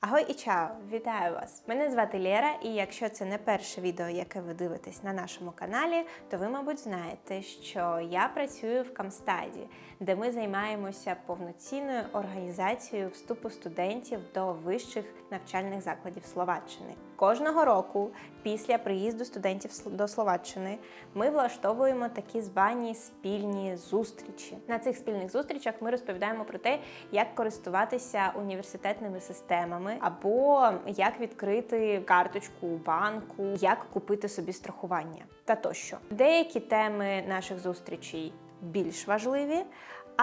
Агой і чао! Вітаю вас! Мене звати Лєра, і якщо це не перше відео, яке ви дивитесь на нашому каналі, то ви, мабуть, знаєте, що я працюю в Камстаді, де ми займаємося повноцінною організацією вступу студентів до вищих навчальних закладів Словаччини. Кожного року, після приїзду студентів до Словаччини, ми влаштовуємо такі звані спільні зустрічі. На цих спільних зустрічах ми розповідаємо про те, як користуватися університетними системами, або як відкрити карточку банку, як купити собі страхування та тощо. Деякі теми наших зустрічей більш важливі.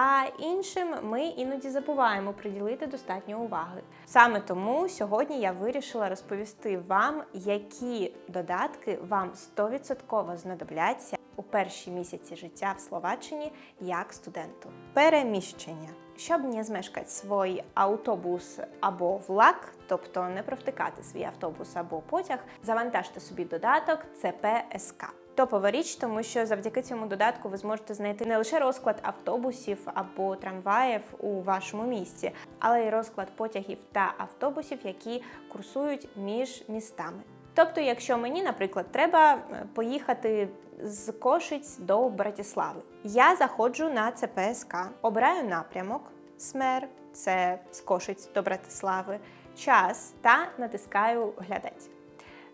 А іншим ми іноді забуваємо приділити достатньо уваги. Саме тому сьогодні я вирішила розповісти вам, які додатки вам 100% знадобляться у перші місяці життя в Словаччині як студенту. Переміщення. Щоб не змешкати свій автобус або влак, тобто не провтикати свій автобус або потяг, завантажте собі додаток ЦПСК. Топова річ, тому що завдяки цьому додатку ви зможете знайти не лише розклад автобусів або трамваїв у вашому місті, але й розклад потягів та автобусів, які курсують між містами. Тобто, якщо мені, наприклад, треба е, поїхати з Кошиць до Братислави, я заходжу на ЦПСК, обираю напрямок Смер, це з Кошиць до Братислави, час та натискаю глядать.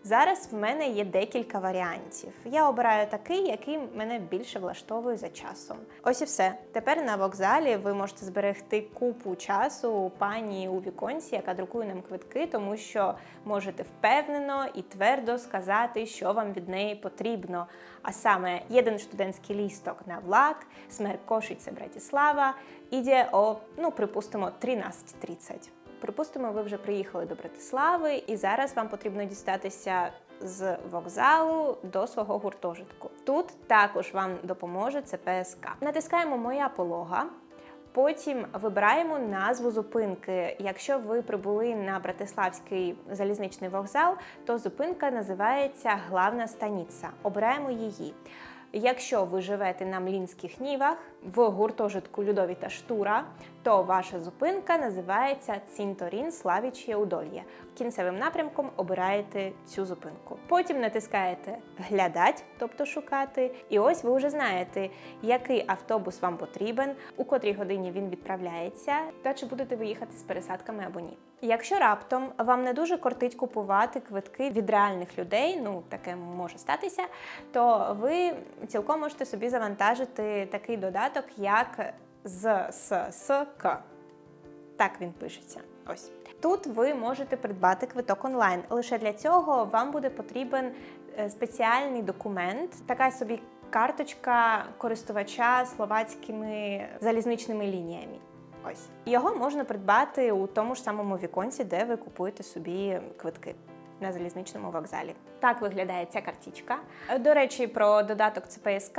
Зараз в мене є декілька варіантів. Я обираю такий, який мене більше влаштовує за часом. Ось і все. Тепер на вокзалі ви можете зберегти купу часу пані у віконці, яка друкує нам квитки, тому що можете впевнено і твердо сказати, що вам від неї потрібно. А саме один студентський лісток на влак, смер Кошице Братислава, іде о, ну припустимо, 13.30. Припустимо, ви вже приїхали до Братислави, і зараз вам потрібно дістатися з вокзалу до свого гуртожитку. Тут також вам допоможе ЦПСК. Натискаємо Моя полога. Потім вибираємо назву зупинки. Якщо ви прибули на Братиславський залізничний вокзал, то зупинка називається Главна станиця. Обираємо її. Якщо ви живете на Млінських нівах в гуртожитку Людовіта Штура, то ваша зупинка називається Цінторін Славічє Удольє. Кінцевим напрямком обираєте цю зупинку. Потім натискаєте глядать, тобто шукати. І ось ви вже знаєте, який автобус вам потрібен, у котрій годині він відправляється, та чи будете ви їхати з пересадками або ні. Якщо раптом вам не дуже кортить купувати квитки від реальних людей, ну таке може статися, то ви цілком можете собі завантажити такий додаток, як з. Так він пишеться. Ось тут ви можете придбати квиток онлайн. Лише для цього вам буде потрібен е, спеціальний документ, така собі карточка користувача словацькими залізничними лініями. Ось його можна придбати у тому ж самому віконці, де ви купуєте собі квитки на залізничному вокзалі. Так виглядає ця картічка. До речі, про додаток ЦПСК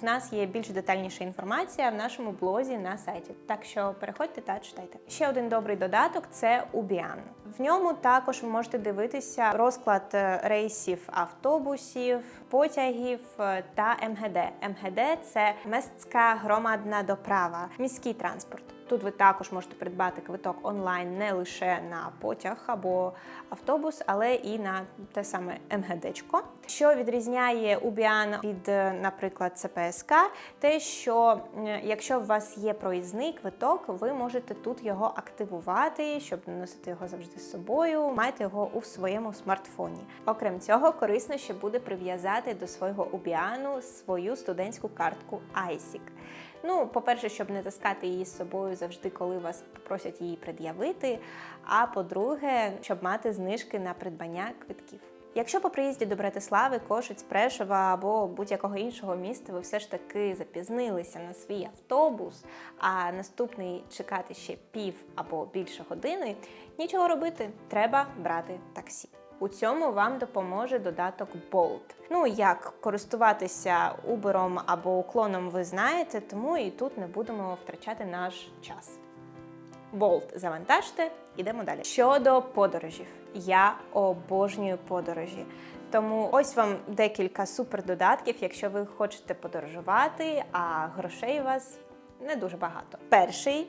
в нас є більш детальніша інформація в нашому блозі на сайті. Так що переходьте та читайте. Ще один добрий додаток це Ubian. В ньому також ви можете дивитися розклад е, рейсів автобусів, потягів е, та МГД. МГД це містська громадна доправа, міський транспорт. Тут ви також можете придбати квиток онлайн не лише на потяг або автобус, але і на те саме МГДчко. Що відрізняє Убіан від, е, наприклад, ЦПСК, те, що якщо у вас є проїзний квиток, ви можете тут його активувати, щоб носити його завжди з собою, мати його у своєму смартфоні. Окрім цього, корисно ще буде прив'язати до свого Убіану свою студентську картку ISIC. Ну, по-перше, щоб не таскати її з собою завжди, коли вас попросять її пред'явити. А по-друге, щоб мати знижки на придбання квитків. Якщо по приїзді до Братислави, Кошиць, Прешова або будь-якого іншого міста ви все ж таки запізнилися на свій автобус, а наступний чекати ще пів або більше години, нічого робити, треба брати таксі. У цьому вам допоможе додаток Bolt. Ну, як користуватися Uber або уклоном ви знаєте, тому і тут не будемо втрачати наш час. Bolt завантажте, ідемо далі. Щодо подорожів, я обожнюю подорожі. Тому ось вам декілька супердодатків, якщо ви хочете подорожувати, а грошей у вас не дуже багато. Перший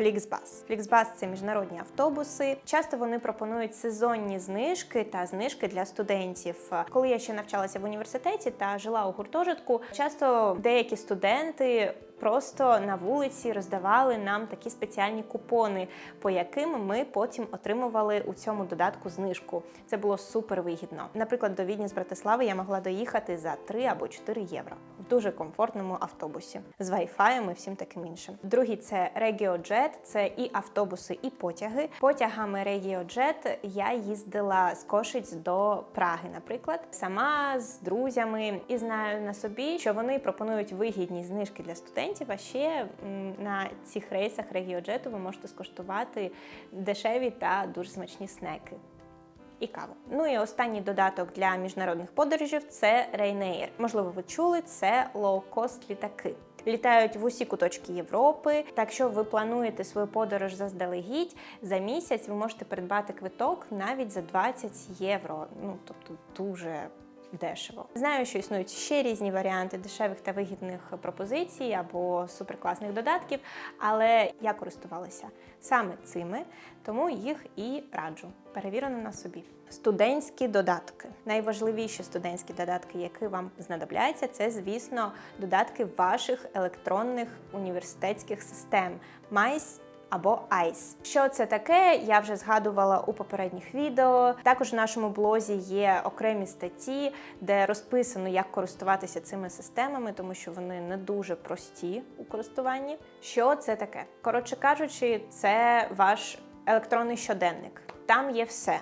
Flixbus. Flixbus – це міжнародні автобуси. Часто вони пропонують сезонні знижки та знижки для студентів. Коли я ще навчалася в університеті та жила у гуртожитку, часто деякі студенти просто на вулиці роздавали нам такі спеціальні купони, по яким ми потім отримували у цьому додатку знижку. Це було супер вигідно. Наприклад, до Відні з Братислави я могла доїхати за 3 або 4 євро в дуже комфортному автобусі з вайфаєм і всім таким іншим. Другий це RegioJet, це і автобуси, і потяги. Потягами RegioJet я їздила з Кошиць до Праги, наприклад, сама з друзями, і знаю на собі, що вони пропонують вигідні знижки для студентів. А ще на цих рейсах RegioJet ви можете скуштувати дешеві та дуже смачні снеки і каву. Ну і останній додаток для міжнародних подорожів це Ryanair. Можливо, ви чули, це лоукост літаки. Літають в усі куточки Європи. Так що ви плануєте свою подорож заздалегідь, за місяць ви можете придбати квиток навіть за 20 євро. Ну тобто дуже дешево. Знаю, що існують ще різні варіанти дешевих та вигідних пропозицій або суперкласних додатків, але я користувалася саме цими, тому їх і раджу. Перевірено на собі. Студентські додатки. Найважливіші студентські додатки, які вам знадобляться, це, звісно, додатки ваших електронних університетських систем. MICE або ICE. Що це таке? Я вже згадувала у попередніх відео. Також в нашому блозі є окремі статті, де розписано, як користуватися цими системами, тому що вони не дуже прості у користуванні. Що це таке? Коротше кажучи, це ваш електронний щоденник. Там є все.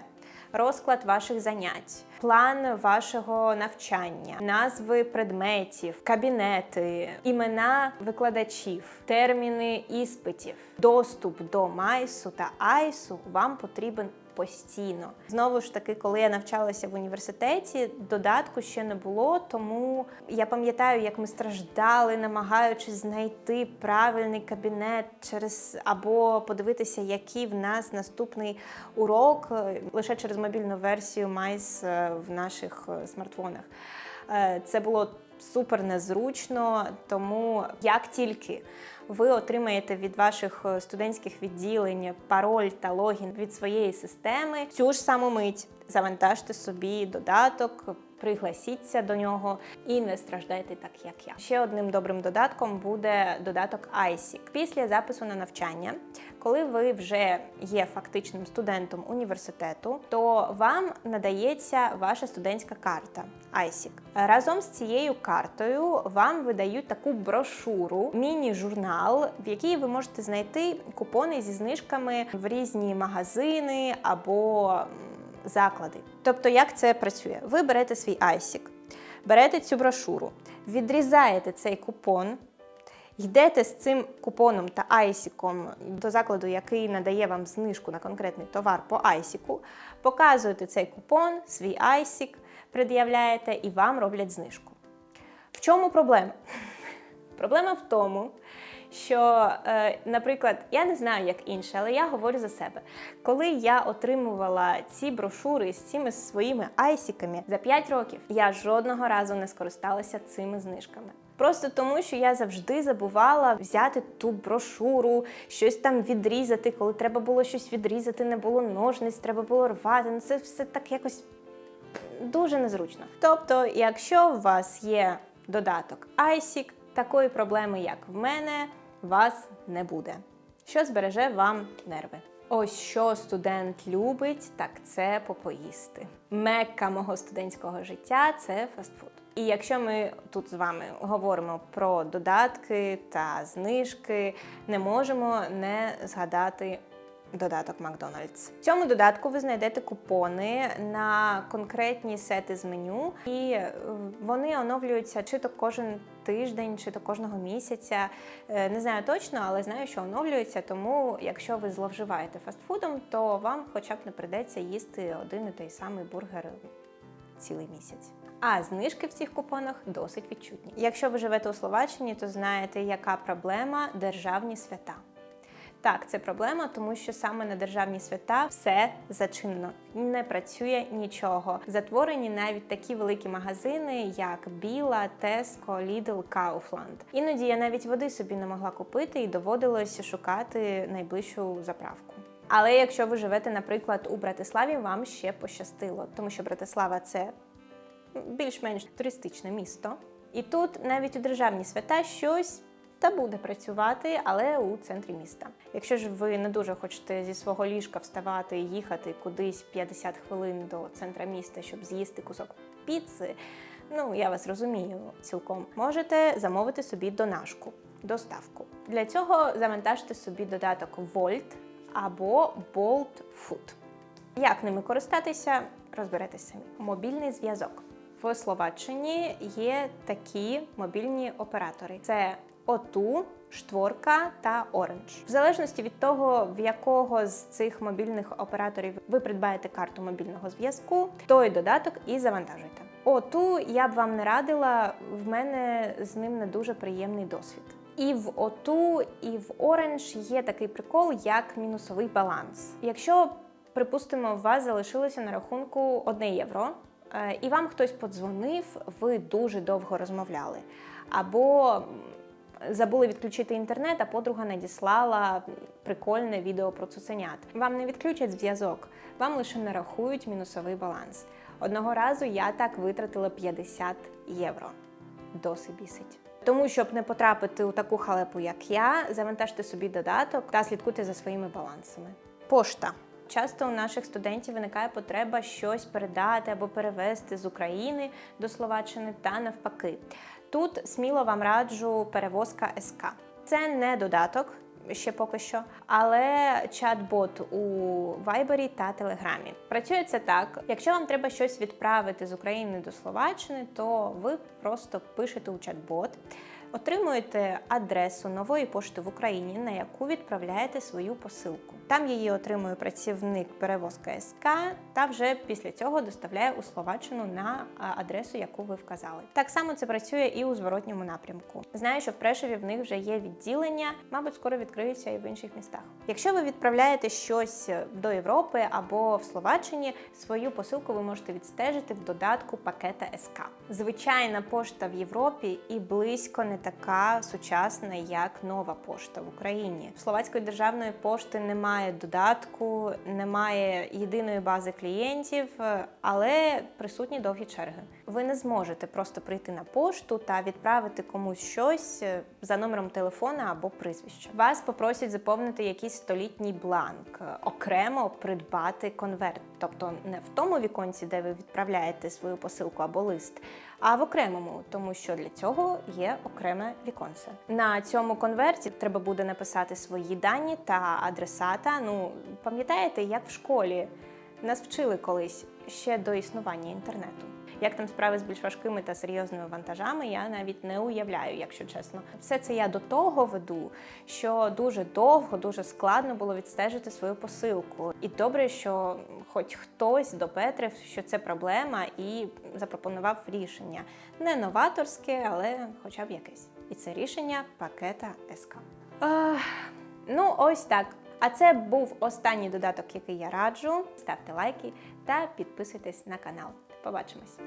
Розклад ваших занять, план вашого навчання, назви предметів, кабінети, імена викладачів, терміни іспитів, доступ до Майсу та Айсу вам потрібен постійно. Знову ж таки, коли я навчалася в університеті, додатку ще не було, тому я пам'ятаю, як ми страждали, намагаючись знайти правильний кабінет через або подивитися, який в нас наступний урок е, лише через мобільну версію MICE е, в наших е, смартфонах. Це було супер незручно, тому як тільки ви отримаєте від ваших е, студентських відділень пароль та логін від своєї системи, цю ж саму мить завантажте собі додаток. Пригласіться до нього і не страждайте так, як я. Ще одним добрим додатком буде додаток ISIC. Після запису на навчання, коли ви вже є фактичним студентом університету, то вам надається ваша студентська карта ISIC. Разом з цією картою вам видають таку брошуру, міні-журнал, в якій ви можете знайти купони зі знижками в різні магазини або заклади. Тобто, як це працює? Ви берете свій ISIC, берете цю брошуру, відрізаєте цей купон. Йдете з цим купоном та айсіком до закладу, який надає вам знижку на конкретний товар по айсіку, показуєте цей купон, свій айсік, пред'являєте і вам роблять знижку. В чому проблема? Проблема в тому, що, е, наприклад, я не знаю, як інше, але я говорю за себе. Коли я отримувала ці брошури з цими своїми айсіками за 5 років, я жодного разу не скористалася цими знижками. Просто тому, що я завжди забувала взяти ту брошуру, щось там відрізати. Коли треба було щось відрізати, не було ножниць, треба було рвати. Ну це все так якось дуже незручно. Тобто, якщо у вас є додаток ISIC, такої проблеми, як в мене, вас не буде. Що збереже вам нерви. Ось що студент любить, так це попоїсти. Мекка мого студентського життя це фастфуд. І якщо ми тут з вами говоримо про додатки та знижки, не можемо не згадати додаток Макдональдс. В цьому додатку ви знайдете купони на конкретні сети з меню, і е, вони оновлюються чи то кожен тиждень, чи то кожного місяця. Е, Не знаю точно, але знаю, що оновлюються. Тому, якщо ви зловживаєте фастфудом, то вам хоча б не придеться їсти один і той самий бургер цілий місяць. А знижки в цих купонах досить відчутні. Якщо ви живете у Словаччині, то знаєте, яка проблема державні свята. Так, це проблема, тому що саме на державні свята все зачинено, не працює нічого. Затворені навіть такі великі магазини, як Біла, Теско, Lidl, Kaufland. Іноді я навіть води собі не могла купити і доводилось шукати найближчу заправку. Але якщо ви живете, наприклад, у Братиславі, вам ще пощастило, тому що Братислава це більш-менш туристичне місто. І тут навіть у державні свята щось та буде працювати, але у центрі міста. Якщо ж ви не дуже хочете зі свого ліжка вставати і їхати кудись 50 хвилин до центра міста, щоб з'їсти кусок піци, ну я вас розумію цілком, можете замовити собі донашку, доставку. Для цього завантажте собі додаток Volt або Bolt Food. Як ними користатися, розберетесь самі. Мобільний зв'язок. В Словаччині є такі мобільні оператори: це O2, Штворка та Orange. В залежності від того, в якого з цих мобільних операторів ви придбаєте карту мобільного зв'язку, той додаток і завантажуйте. O2 я б вам не радила, в мене з ним не дуже приємний досвід. І в O2, і в Orange є такий прикол, як мінусовий баланс. Якщо Припустимо, у вас залишилося на рахунку 1 євро, е, і вам хтось подзвонив, ви дуже довго розмовляли. Або забули відключити інтернет, а подруга надіслала прикольне відео про цуценят. Вам не відключать зв'язок, вам лише нарахують мінусовий баланс. Одного разу я так витратила 50 євро. Досить бісить. Тому, щоб не потрапити у таку халепу, як я, завантажте собі додаток та слідкуйте за своїми балансами. Пошта. Часто у наших студентів виникає потреба щось передати або перевести з України до Словаччини та навпаки. Тут сміло вам раджу перевозка СК. Це не додаток. Ще поки що, але чат-бот у Вайбері та Телеграмі. Працює це так: якщо вам треба щось відправити з України до Словаччини, то ви просто пишете у чат-бот, отримуєте адресу нової пошти в Україні, на яку відправляєте свою посилку. Там її отримує працівник перевозка СК та вже після цього доставляє у Словаччину на адресу, яку ви вказали. Так само це працює і у зворотньому напрямку. Знаю, що в Прешеві в них вже є відділення, мабуть, скоро відкриються і в інших містах. Якщо ви відправляєте щось до Європи або в Словаччині, свою посилку ви можете відстежити в додатку пакета СК. Звичайна пошта в Європі і близько не така сучасна, як нова пошта в Україні. Словацької державної пошти немає додатку, немає єдиної бази клієнтів, але присутні довгі черги. Ви не зможете просто прийти на пошту та відправити комусь щось е, за номером телефона або прізвища. Вас попросять заповнити якийсь столітній бланк, е, окремо придбати конверт, тобто не в тому віконці, де ви відправляєте свою посилку або лист, а в окремому, тому що для цього є окреме віконце. На цьому конверті треба буде написати свої дані та адресата. Ну пам'ятаєте, як в школі нас вчили колись ще до існування інтернету. Як там справи з більш важкими та серйозними вантажами, я навіть не уявляю, якщо чесно. Все це я до того веду, що дуже довго, дуже складно було відстежити свою посилку. І добре, що хоч хтось допетрив, що це проблема, і запропонував рішення. Не новаторське, але хоча б якесь. І це рішення пакета СК. Ах, ну, ось так. А це був останній додаток, який я раджу. Ставте лайки та підписуйтесь на канал. Побачимось!